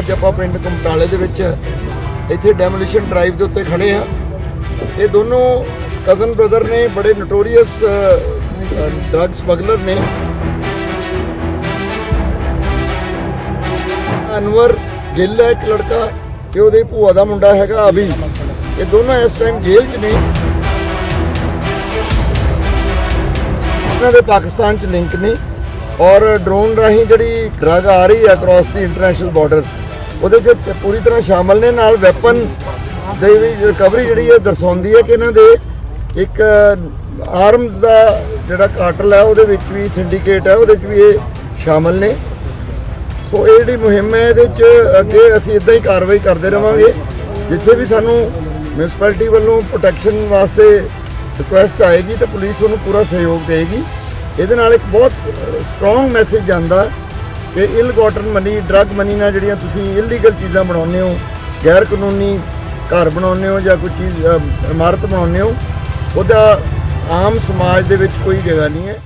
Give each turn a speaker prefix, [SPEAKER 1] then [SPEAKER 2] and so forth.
[SPEAKER 1] ਅੱਜ ਆਪਾਂ ਪਿੰਡ ਕਮਟਾਲੇ ਦੇ ਵਿੱਚ ਇੱਥੇ ਡੈਮੋਲੀਸ਼ਨ ਡਰਾਈਵ ਦੇ ਉੱਤੇ ਖੜੇ ਆ ਇਹ ਦੋਨੋਂ ਕਜ਼ਨ ਬ੍ਰਦਰ ਨੇ ਬੜੇ ਨਟੋਰੀਅਸ ਡਰੱਗ ਸਮਗਲਰ ਨੇ। ਅਨਵਰ ਗਿੱਲ ਹੈ ਇੱਕ ਲੜਕਾ ਤੇ ਉਹਦੇ ਭੂਆ ਦਾ ਮੁੰਡਾ ਹੈਗਾ ਅਭੀ ਇਹ ਦੋਨੋਂ ਇਸ ਟਾਈਮ ਜੇਲ੍ਹ 'ਚ ਨੇ। ਇਹਨਾਂ ਦੇ ਪਾਕਿਸਤਾਨ 'ਚ ਲਿੰਕ ਨੇ। ਔਰ ਡਰੋਨ ਰਾਹੀਂ ਜਿਹੜੀ ਡਰੱਗ ਆ ਰਹੀ ਹੈ ਅਕ੍ਰੋਸ ਦੀ ਇੰਟਰਨੈਸ਼ਨਲ ਬਾਰਡਰ ਉਹਦੇ 'ਚ ਪੂਰੀ ਤਰ੍ਹਾਂ ਸ਼ਾਮਲ ਨੇ। ਨਾਲ ਵੈਪਨ ਦੇ ਵੀ ਰਿਕਵਰੀ ਜਿਹੜੀ ਹੈ ਦਰਸਾਉਂਦੀ ਹੈ ਕਿ ਇਹਨਾਂ ਦੇ ਇੱਕ ਆਰਮਸ ਦਾ ਜਿਹੜਾ ਕਾਰਟਲ ਹੈ ਉਹਦੇ ਵਿੱਚ ਵੀ ਸਿੰਡੀਕੇਟ ਹੈ ਉਹਦੇ 'ਚ ਵੀ ਇਹ ਸ਼ਾਮਲ ਨੇ। ਸੋ ਇਹ ਜਿਹੜੀ ਮੁਹਿੰਮ ਹੈ, ਇਹਦੇ 'ਚ ਅੱਗੇ ਅਸੀਂ ਇਦਾਂ ਹੀ ਕਾਰਵਾਈ ਕਰਦੇ ਰਵਾਂਗੇ। ਜਿੱਥੇ ਵੀ ਸਾਨੂੰ ਮਿਊਨਿਸਪੈਲਿਟੀ ਵੱਲੋਂ ਪ੍ਰੋਟੈਕਸ਼ਨ ਵਾਸਤੇ ਰਿਕੁਐਸਟ ਆਏਗੀ, ਤਾਂ ਪੁਲਿਸ ਉਹਨੂੰ ਪੂਰਾ ਸਹਿਯੋਗ ਦੇਗੀ ਇਹਦੇ ਨਾਲ ਇੱਕ ਬਹੁਤ ਸਟਰੋਂਗ ਮੈਸੇਜ ਜਾਂਦਾ ਕਿ ਇਲ ਮਨੀ ਡਰੱਗ ਮਨੀ ਨਾਲ ਜਿਹੜੀਆਂ ਤੁਸੀਂ ਇਲੀਗਲ ਚੀਜ਼ਾਂ ਬਣਾਉਂਦੇ ਹੋ ਗੈਰ ਕਾਨੂੰਨੀ ਘਰ ਬਣਾਉਂਦੇ ਹੋ ਜਾਂ ਕੋਈ ਚੀਜ਼ ਅ, ਇਮਾਰਤ ਬਣਾਉਂਦੇ ਹੋ ਉਹਦਾ ਆਮ ਸਮਾਜ ਦੇ ਵਿੱਚ ਕੋਈ ਜਗ੍ਹਾ ਨਹੀਂ ਹੈ।